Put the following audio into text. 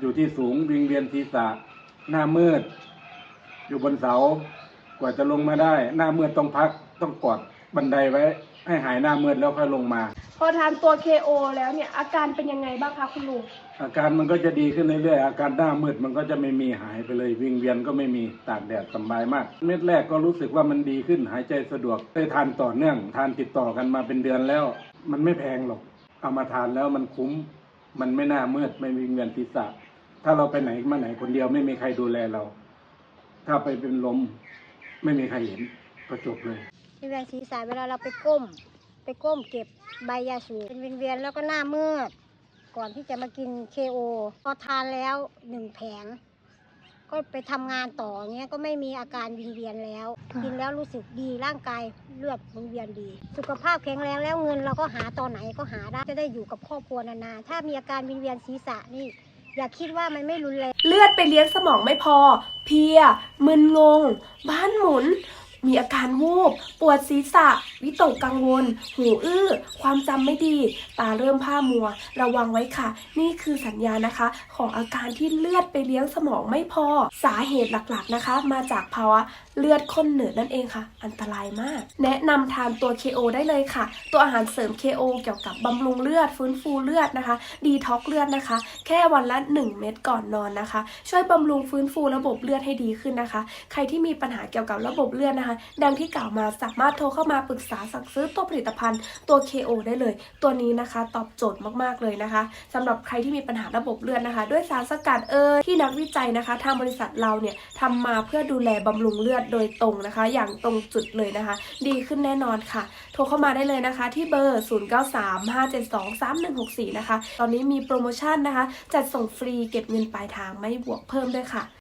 อยู่ที่สูงวิงเวียนศีรษะ หน้ามืด อยู่บนเสา กว่าจะลงมาได้ หน้ามืดต้องพักต้องกอดบันไดไว้ ให้หายหน้ามืดแล้วค่อยลงมา พอทานตัว KO แล้วเนี่ยอาการเป็นยังไงบ้างคะคุณลุงอาการมันก็จะดีขึ้นเรื่อยๆอาการหน้ามืดมันก็จะไม่มีหายไปเลย วิงเวียนก็ไม่มีตากแดดสบายมาก เม็ดแรกก็รู้สึกว่ามันดีขึ้นหายใจสะดวกได้ทานต่อเนื่องทานติดต่อกันมาเป็นเดือนแล้ว มันไม่แพงหรอกเอามาทานแล้วมันคุ้ม มันไม่น่ามืดไม่วิงเวียนศีรษะ ถ้าเราไปไหนมาไหนคนเดียวไม่มีใครดูแลเรา ถ้าไปเป็นลมไม่มีใครเห็นก็จบเลยวิงเวียนศีรษะเวลาเราไปก้ม ไปก้มเก็บใบยาสูบเป็นวิงเวียนแล้วก็หน้ามืดก่อนที่จะมากินเคโอพอทานแล้วหนึ่งแผง ก็ไปทำงานต่อเงี้ยก็ไม่มีอาการวิงเวียนแล้ว กินแล้วรู้สึกดีร่างกายเลือดวิงเวียนดี สุขภาพแข็งแรงแล้วเงินเราก็หาตอนไหนก็หาได้จะได้อยู่กับครอบครัวนานๆถ้ามีอาการวิงเวียนศีรษะนี่ อย่าคิดว่ามันไม่รุนแรง เลือดไปเลี้ยงสมองไม่พอ เพีย มึนงง บ้านหมุน มีอาการวูบ ปวดศีรษะ วิตกกังวล หูอื้อ ความจำไม่ดี ตาเริ่มผ้ามัว ระวังไว้ค่ะ นี่คือสัญญาณนะคะ ของอาการที่เลือดไปเลี้ยงสมองไม่พอ สาเหตุหลักๆนะคะ มาจากภาวะเลือดข้นเหนืดนั่นเองค่ะ อันตรายมาก แนะนำทานตัว KO ได้เลยค่ะ ตัวอาหารเสริม KO เกี่ยวกับบำรุงเลือด ฟื้นฟูเลือดนะคะ ดีท็อกเลือดนะคะ แค่วันละ 1 เม็ดก่อนนอนนะคะ ช่วยบำรุงฟื้นฟูระบบเลือดให้ดีขึ้นนะคะ ใครที่มีปัญหาเกี่ยวกับระบบเลือดนะคะดังที่กล่าวมาสามารถโทรเข้ามาปรึกษาสั่งซื้อตัวผลิตภัณฑ์ตัว KO ได้เลย ตัวนี้นะคะตอบโจทย์มากๆเลยนะคะสำหรับใครที่มีปัญหาระบบเลือดนะคะ ด้วยสารสกัดเอยที่นักวิจัยนะคะ ทางบริษัทเราเนี่ยทำมาเพื่อดูแลบำรุงเลือดโดยตรงนะคะ อย่างตรงจุดเลยนะคะ ดีขึ้นแน่นอนค่ะ โทรเข้ามาได้เลยนะคะ ที่เบอร์ 0935723164 นะคะ ตอนนี้มีโปรโมชั่นนะคะ จัดส่งฟรีเก็บเงินปลายทางไม่บวกเพิ่มด้วยค่ะ